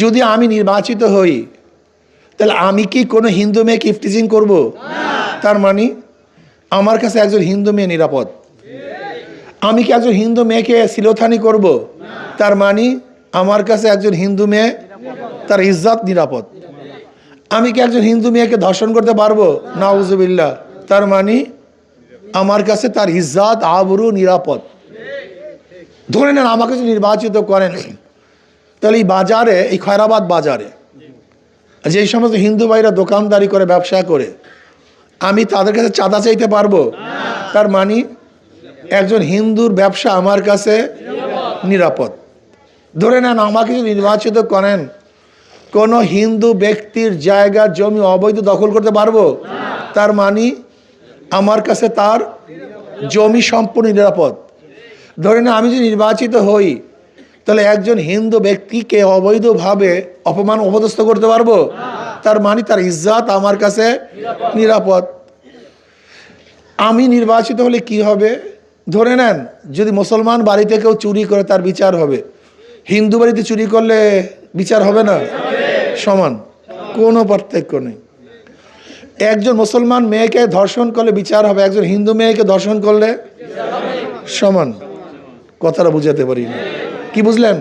যদি আমি নির্বাচিত হই তাহলে আমি কি কোনো হিন্দু মেয়েকে ইফটিজিং করব? তার মানে আমার কাছে একজন হিন্দু মেয়ে নিরাপদ। আমি কি একজন হিন্দু মেয়েকে শিলথানি করব? তার মানে আমার কাছে একজন হিন্দু মেয়ে তার ইজ্জত নিরাপদ। আমি কি একজন হিন্দু মেয়েকে ধর্ষণ করতে পারব? নাউজুবিল্লা তার মানে আমার কাছে তার ইজ্জত আবরু নিরাপদ। ধরে নেন আমাকে যদি নির্বাচিত করেন তাহলে এই বাজারে, এই খয়রাবাদ বাজারে যে সমস্ত হিন্দু ভাইরা দোকানদারি করে, ব্যবসা করে, আমি তাদের কাছে চাঁদা চাইতে পারব? তার মানে একজন হিন্দুর ব্যবসা আমার কাছে নিরাপদ। ধরে নেন, আমাকে যদি নির্বাচিত করেন, কোনো হিন্দু ব্যক্তির জায়গা, জমি অবৈধ দখল করতে পারব? তার মানে আমার কাছে তার জমি সম্পূর্ণ নিরাপদ। ধরে না আমি যদি নির্বাচিত হই তাহলে একজন হিন্দু ব্যক্তিকে অবৈধভাবে অপমান অপদস্থ করতে পারব? তার মানে তার ইজ্জাত আমার কাছে নিরাপদ। আমি নির্বাচিত হলে কি হবে? ধরে নেন, যদি মুসলমান বাড়িতে কেউ চুরি করে, তার বিচার হবে। হিন্দু বাড়িতে চুরি করলে বিচার হবে না? সমান, কোনো পার্থক্য নেই। একজন মুসলমান মেয়েকে ধর্ষণ করলে বিচার হবে, একজন হিন্দু মেয়েকে ধর্ষণ করলে সমান। কথাটা বুঝাতে পারি না কি বুঝলেন?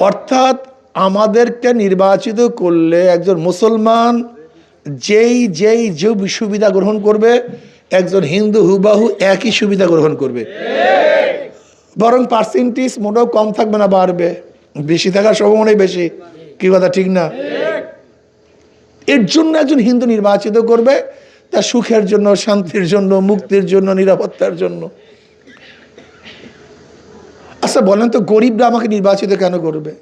অর্থাৎ আমাদেরকে নির্বাচিত করলে একজন মুসলমান যেই যেই যে সুবিধা গ্রহণ করবে, একজন হিন্দু হুবাহু একই সুবিধা গ্রহণ করবে। বরং পার্সেন্টেজ মোটেও কম থাকবে না, বাড়বে। বেশি থাকার সম্ভাবনাই বেশি। কি কথা, ঠিক না? এর জন্য একজন হিন্দু নির্বাচিত করবে তার সুখের জন্য, শান্তির জন্য, মুক্তির জন্য, নিরাপত্তার জন্য। আচ্ছা বলেন তো, গরিবরা আমাকে নির্বাচিত কেন করবে?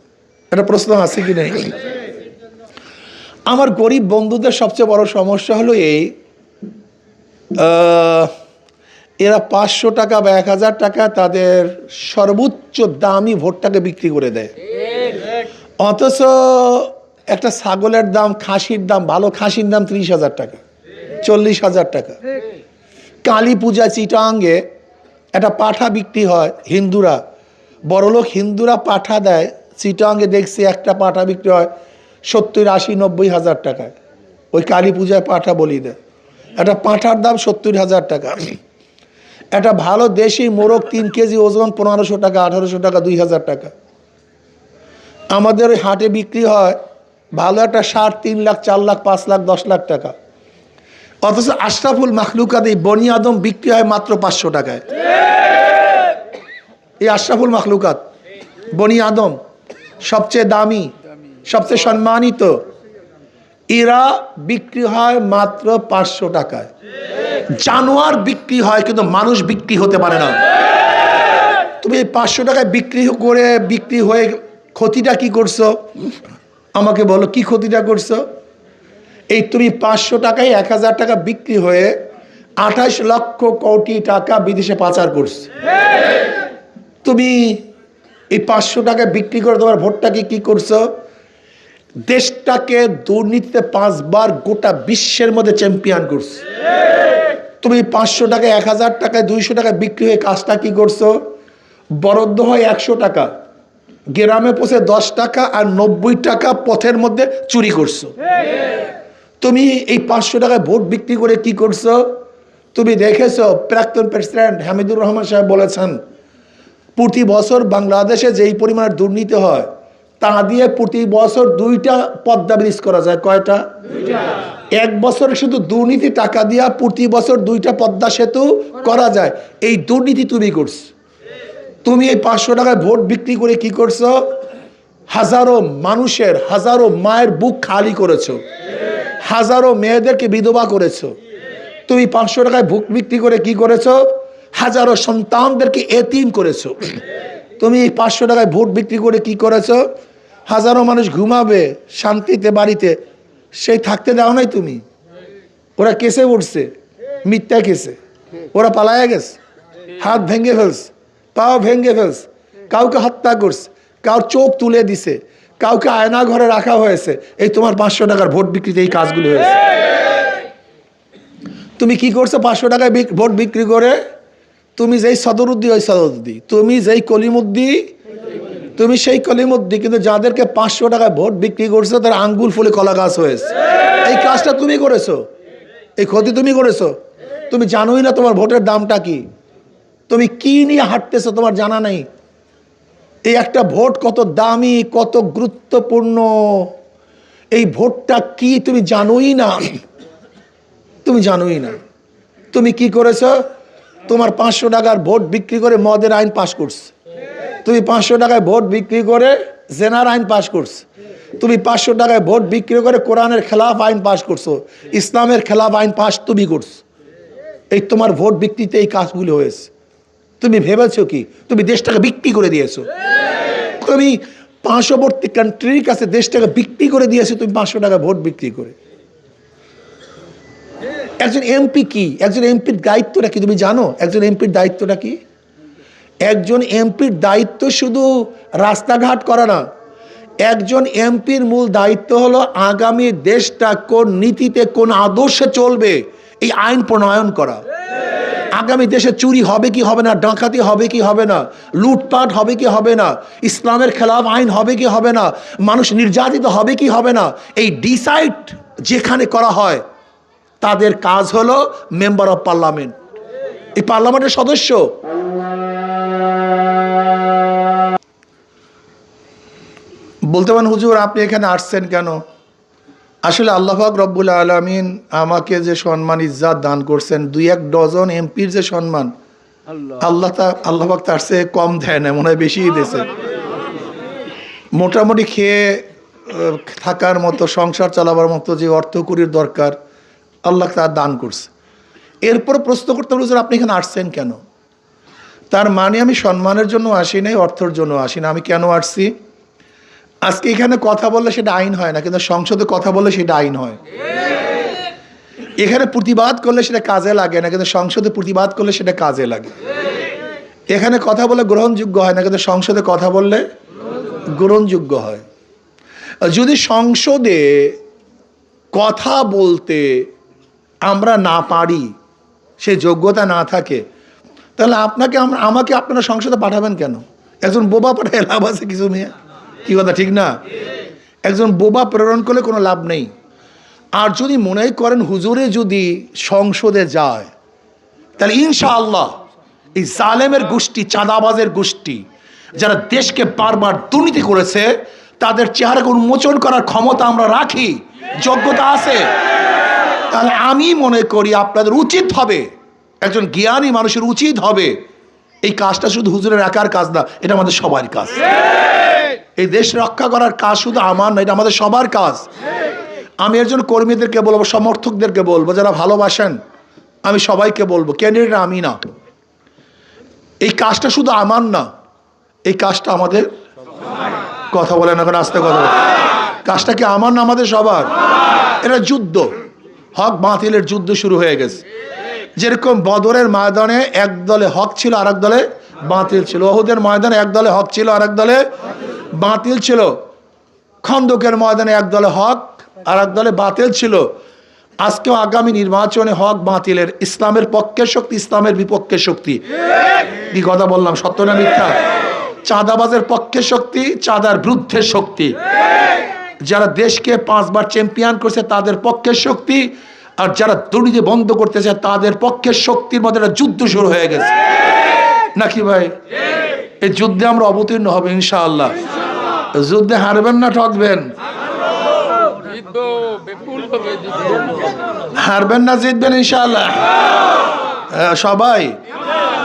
একটা প্রশ্ন আছে কি নেই? আমার গরিব বন্ধুদের সবচেয়ে বড় সমস্যা হলো এই এরা পাঁচশো টাকা বা এক হাজার টাকা তাদের সর্বোচ্চ দামি ভোটটাকে বিক্রি করে দেয়। অথচ একটা ছাগলের দাম, খাসির দাম, ভালো খাসির দাম ত্রিশ হাজার টাকা, চল্লিশ হাজার টাকা। কালী পূজা চিটাঙ্গে একটা পাঠা বিক্রি হয় হিন্দুরা। বড়লোক হিন্দুরা পাঠা দেয় চিটাঙ্গে দেখছি একটা পাঠা বিক্রি হয় সত্তর, আশি, নব্বই হাজার টাকায়। ওই কালী পূজায় পাঠা বলি দেয়। একটা পাঁঠার দাম সত্তর হাজার টাকা। একটা ভালো দেশি মোরগ তিন কেজি ওজন পনেরোশো টাকা, আঠারোশো টাকা, দুই হাজার টাকা। আমাদের ওই হাটে বিক্রি হয় ভালো একটা সার তিন লাখ, চার লাখ, পাঁচ লাখ, দশ লাখ টাকা। অথচ আশরাফুল মাখলুকাত এই বনি আদম বিক্রি হয় মাত্র পাঁচশো টাকায়। এই আশরাফুল মাখলুকাত, বনি আদম, সবচেয়ে দামি, সবচেয়ে সম্মানিত, এরা বিক্রি হয় মাত্র পাঁচশো টাকায়। জানোয়ার বিক্রি হয়, কিন্তু মানুষ বিক্রি হতে পারে না। তুমি এই পাঁচশো টাকায় বিক্রি করে বিক্রি হয়ে ক্ষতিটা কি করছ? আমাকে বলো, কি ক্ষতিটা করছ? এই তুমি পাঁচশো টাকায় এক হাজার টাকা বিক্রি হয়ে আঠাশ লক্ষ কোটি টাকা বিদেশে পাচার করছ। তুমি এই পাঁচশো টাকা বিক্রি করে তোমার ভোটটাকে কি করছ? দেশটাকে দুর্নীতিতে পাঁচবার গোটা বিশ্বের মধ্যে চ্যাম্পিয়ন করছ। তুমি পাঁচশো টাকা এক হাজার টাকায় দুইশো টাকা বিক্রি হয়ে কাজটা কি করছ? বরাদ্দ হয় একশো টাকা, গ্রামে পৌঁছে দশ টাকা আর নব্বই টাকা পথের মধ্যে চুরি করছ। তুমি এই পাঁচশো টাকায় ভোট বিক্রি করে কি করছ? তুমি দেখেছ প্রাক্তন প্রেসিডেন্ট হামিদুর রহমান সাহেব বলেছেন প্রতি বছর বাংলাদেশে যেই পরিমাণের দুর্নীতি হয় তা দিয়ে প্রতি বছর দুইটা পদ্মা ব্রিজ করা যায়। কয়টা? এক বছর শুধু দুর্নীতি টাকা দিয়া প্রতি বছর দুইটা পদ্মা সেতু করা যায়। এই দুর্নীতি তুমি করছ। তুমি এই পাঁচশো টাকায় ভোট বিক্রি করে কি করছ? হাজারো মানুষের হাজারো মায়ের বুক খালি করেছ। হাজারো মেয়েদেরকে বিধবা করেছ। তুমি পাঁচশো টাকায় ভোট বিক্রি করে কি করেছ? হাজারো সন্তানদেরকে এতিম করেছ। তুমি পাঁচশো টাকায় ভোট বিক্রি করে কি করেছ? হাজারো মানুষ ঘুমাবে শান্তিতে বাড়িতে, সেই থাকতে দাও নাই তুমি। ওরা কেসে উঠছে, মিথ্যা কেসে। ওরা পালায়া গেছে, হাত ভেঙে ফেলছে, পাও ভেঙে ফেলছে, কাউকে হত্যা করছে, কার চোখ তুলে দিছে, কাউকে আয়না ঘরে রাখা হয়েছে। এই তোমার পাঁচশো টাকার ভোট বিক্রিতে এই কাজগুলো হয়েছে। তুমি কি করছ পাঁচশো টাকায় ভোট বিক্রি করে? তুমি যেই সদরুদ্দি ওই সদরুদ্দি তুমি যেই কলিমুদ্দি তুমি সেই কলিমুদ্দি কিন্তু যাদেরকে পাঁচশো টাকায় ভোট বিক্রি করছ তার আঙ্গুল ফুলে কলা গাছ হয়েছে। এই কাজটা তুমি করেছ? এই ক্ষতি তুমি করেছ? তুমি জানোই না তোমার ভোটের দামটা কি। তুমি কি নিয়ে হাঁটতেছো তোমার জানা নাই। এই একটা ভোট কত দামি, কত গুরুত্বপূর্ণ। এই ভোটটা কি তুমি জানোই না। তুমি জানোই না। তুমি কি করেছ? তোমার পাঁচশো টাকার ভোট বিক্রি করে মদের আইন পাশ করছে। তুমি পাঁচশো টাকায় ভোট বিক্রি করে জেনার আইন পাশ করছ। তুমি পাঁচশো টাকায় ভোট বিক্রি করে কোরআনের খেলাফ আইন পাশ করছ। ইসলামের খেলাফ আইন পাশ তুমি করছ। এই তোমার ভোট বিক্রিতে এই কাজগুলো হয়েছে। তুমি ভেবেছো কি? তুমি দেশটাকে বিক্রি করে দিয়েছ। তুমি পাঁচশোবর্তী কান্ট্রির কাছে দেশটাকে বিক্রি করে দিয়েছ, তুমি পাঁচশো টাকা ভোট বিক্রি করে। একজন এমপি কি? একজন এমপির দায়িত্বটা কি? তুমি জানো? একজন এমপির দায়িত্বটা কি? একজন এমপির দায়িত্ব শুধু রাস্তাঘাট করা না, একজন এমপির মূল দায়িত্ব হলো আগামী দেশটা কোন নীতিতে, কোন আদর্শে চলবে, এই আইন প্রণয়ন করা। আগামী দেশে চুরি হবে কি হবে না, ডাকাতি হবে কি হবে না, লুটপাট হবে কি হবে না, ইসলামের খেলাফ আইন হবে কি হবে না, মানুষ নির্যাতিত হবে কি হবে না, এই ডিসাইড যেখানে করা হয় তাদের কাজ হলো মেম্বার অফ পার্লামেন্ট। এই পার্লামেন্টের সদস্য। বলতে পারেন হুজুর আপনি এখানে আসছেন কেন? আসলে আল্লাহাক রব্বুল আলমিন আমাকে যে সম্মান ইজ্জাত দান করছেন দুই এক ডজন এমপির যে সম্মান আল্লাহ। তা আল্লাহাক তার চেয়ে কম দেয় না মনে হয় বেশিই দিয়েছে। মোটামুটি খেয়ে থাকার মতো সংসার চালাবার মতো যে অর্থকরির দরকার আল্লাহ তার দান করছে। এরপর প্রশ্ন করতে হবে আপনি এখানে আসছেন কেন? তার মানে আমি সম্মানের জন্য আসি নাই, অর্থের জন্য আসি না আমি কেন আসছি? আজকে এখানে কথা বললে সেটা আইন হয় না, কিন্তু সংসদে কথা বললে সেটা আইন হয়। এখানে প্রতিবাদ করলে সেটা কাজে লাগে না, কিন্তু সংসদে প্রতিবাদ করলে সেটা কাজে লাগে। এখানে কথা বলে গ্রহণযোগ্য হয় না, কিন্তু সংসদে কথা বললে গ্রহণযোগ্য হয়। যদি সংসদে কথা বলতে আমরা না পারি, সে যোগ্যতা না থাকে, তাহলে আপনাকে আম- আমাকে আপনারা সংসদে পাঠাবেন কেন? একজন বোবা পাঠায় লাভ আছে কিছু মেয়ে কি কথা, ঠিক না? একজন বোবা প্রেরণ করলে কোনো লাভ নেই। আর যদি মনে করেন হুজুরে যদি সংসদে যায়, তাহলে ইনশাআল্লাহ এই জালেমের গোষ্ঠী, চাঁদাবাজের গোষ্ঠী, যারা দেশকে বারবার দুর্নীতি করেছে, তাদের চেহারাকে উন্মোচন করার ক্ষমতা আমরা রাখি। যোগ্যতা আছে। তাহলে আমি মনে করি আপনাদের উচিত হবে একজন জ্ঞানী মানুষের উচিত হবে এই কাজটা শুধু হুজুরের একার কাজ না এটা আমাদের সবার কাজ। এই দেশ রক্ষা করার কাজ শুধু আমার না এটা আমাদের সবার কাজ। আমি একজন কর্মীদেরকে বলব সমর্থকদেরকে বলব যারা ভালোবাসেন আমি সবাইকে বলব ক্যান্ডিডেট আমি না। এই কাজটা শুধু আমার না এই কাজটা আমাদের কথা বলেন এখন আস্তে কথা। কাজটা কি আমার না আমাদের সবার। এটা যুদ্ধ। হক বাতিলের যুদ্ধ শুরু হয়ে গেছে। যেরকম বদরের ময়দানে এক দলে হক ছিল আর এক দলে বাতিল ছিল। ওহুদের ময়দানে এক দলে হক ছিল আর এক দলে বাতিল ছিল। খন্দকের ময়দানে এক দলে হক আর এক দলে বাতিল ছিল। আজকেও আগামী নির্বাচনে হক বাতিলের ইসলামের পক্ষের শক্তি, ইসলামের বিপক্ষের শক্তি। কি কথা বললাম, সত্য না মিথ্যা? চাঁদাবাজের পক্ষের শক্তি, চাঁদার বিরুদ্ধের শক্তি। যারা দেশকে পাঁচবার চ্যাম্পিয়ন করছে তাদের পক্ষের শক্তি আর যারা দুর্নীতি বন্ধ করতেছে তাদের পক্ষের শক্তির মধ্যে একটা যুদ্ধ শুরু হয়ে গেছে। নাকি ভাই? এই যুদ্ধে আমরা অবতীর্ণ হবে ইনশাআল্লাহ। যুদ্ধে হারবেন না ঠকবেন। হারবেন না জিতবেন ইনশাআল্লাহ। হ্যাঁ, সবাই।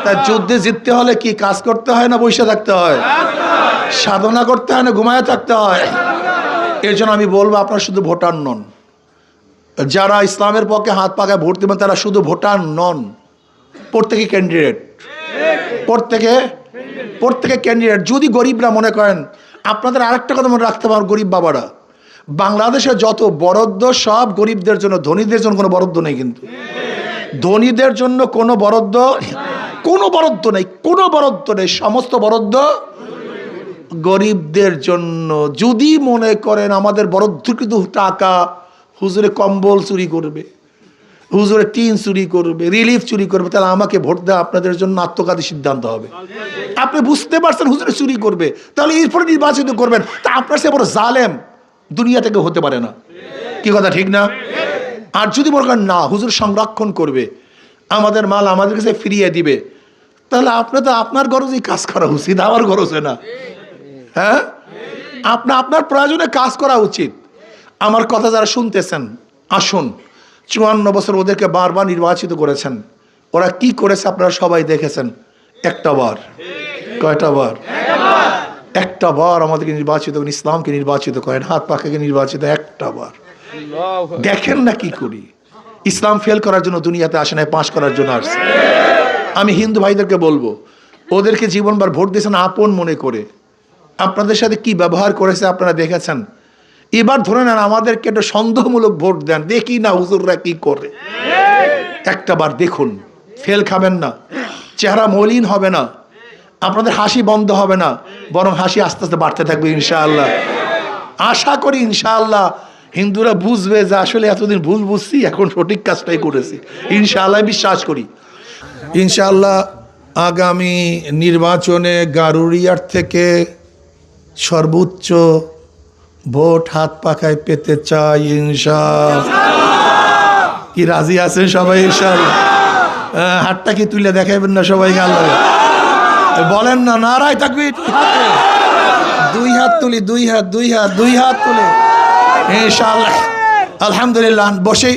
তা যুদ্ধে জিততে হলে কি কাজ করতে হয় না বসে থাকতে হয়? সাধনা করতে হয় না ঘুমায় থাকতে হয়? এর জন্য আমি বলব, আপনারা শুধু ভোটার নন। যারা ইসলামের পক্ষে হাত পাকায় ভোট দেবেন, তারা শুধু ভোটার নন। প্রত্যেকে ক্যান্ডিডেট প্রত্যেকে প্রত্যেকে ক্যান্ডিডেট যদি গরিবরা মনে করেন, আপনাদের আরেকটা কথা মনে রাখতে পারেন, গরিব বাবারা। বাংলাদেশে যত বরাদ্দ, সব গরিবদের জন্য, ধনীদের জন্য কোনো বরাদ্দ নেই কিন্তু। ধনীদের জন্য কোনো বরাদ্দ কোনো বরাদ্দ নেই, কোনো বরাদ্দ নেই। সমস্ত বরাদ্দ গরিবদের জন্য। যদি মনে করেন আমাদের বরাদ্দকৃত টাকা হুজুরে কম্বল চুরি করবে, হুজুরে টিন চুরি করবে, রিলিফ চুরি করবে, তাহলে আমাকে ভোট দেওয়া আপনাদের জন্য আত্মঘাতী সিদ্ধান্ত হবে। আপনি বুঝতে পারছেন হুজুরে চুরি করবে, তাহলে এরপরে নির্বাচিত করবেন। তা আপনার সে বড় জালেম দুনিয়া থেকে হতে পারে না। কি কথা, ঠিক না? আর যদি মনে করেন না, হুজুর সংরক্ষণ করবে, আমাদের মাল আমাদের কাছে ফিরিয়ে দিবে, তাহলে আপনার তো আপনার গরজেই কাজ করা উচিত, আমার গরজে না। হ্যাঁ? আপনা আপনার প্রয়োজনে কাজ করা উচিত। আমার কথা যারা শুনতেছেন, আসুন। চুয়ান্ন বছর ওদেরকে বারবার নির্বাচিত করেছেন। ওরা কি করেছে আপনারা সবাই দেখেছেন। একটা বার। কয়টা বার? একটা বার আমাদেরকে নির্বাচিত করেন ইসলামকে নির্বাচিত করেন, হাত পাখাকে নির্বাচিত, একটা বার। দেখেন না কি করি। ইসলাম ফেল করার জন্য দুনিয়াতে আসে নাই, পাশ করার জন্য আসছে। আমি হিন্দু ভাইদেরকে বলব, ওদেরকে জীবনবার ভোট দিয়েছেন আপন মনে করে। আপনাদের সাথে কি ব্যবহার করেছে আপনারা দেখেছেন? এবার ধরে নেন, আমাদেরকে একটা সন্দেহমূলক ভোট দেন। দেখি না হুজুররা কি করে। একটা বার দেখুন, ফেল খাবেন না, চেহারা মলিন হবে না, আপনাদের হাসি বন্ধ হবে না, বরং হাসি আস্তে আস্তে বাড়তে থাকবে ইনশাআল্লাহ। আশা করি ইনশাআল্লাহ হিন্দুরা বুঝবে যে আসলে এতদিন ভুল বুঝছি, এখন সঠিক কাজটাই করেছি। ইনশাআল্লাহ বিশ্বাস করি। ইনশাআল্লাহ আগামী নির্বাচনে গারুরিয়ার থেকে সর্বোচ্চ ভোট হাত পাখায় পেতে চাই ইনশাআল্লাহ। কি রাজি আছেন সবাই ইনশাআল্লাহ? আহ, হাতটা কি তুলে দেখাইবেন না সবাই আল্লাহ বলেন না নারায় থাকবি দুই হাত তুলি দুই হাত দুই হাত দুই হাত তুলে। ইনশাআল্লাহ। আলহামদুলিল্লাহ বসে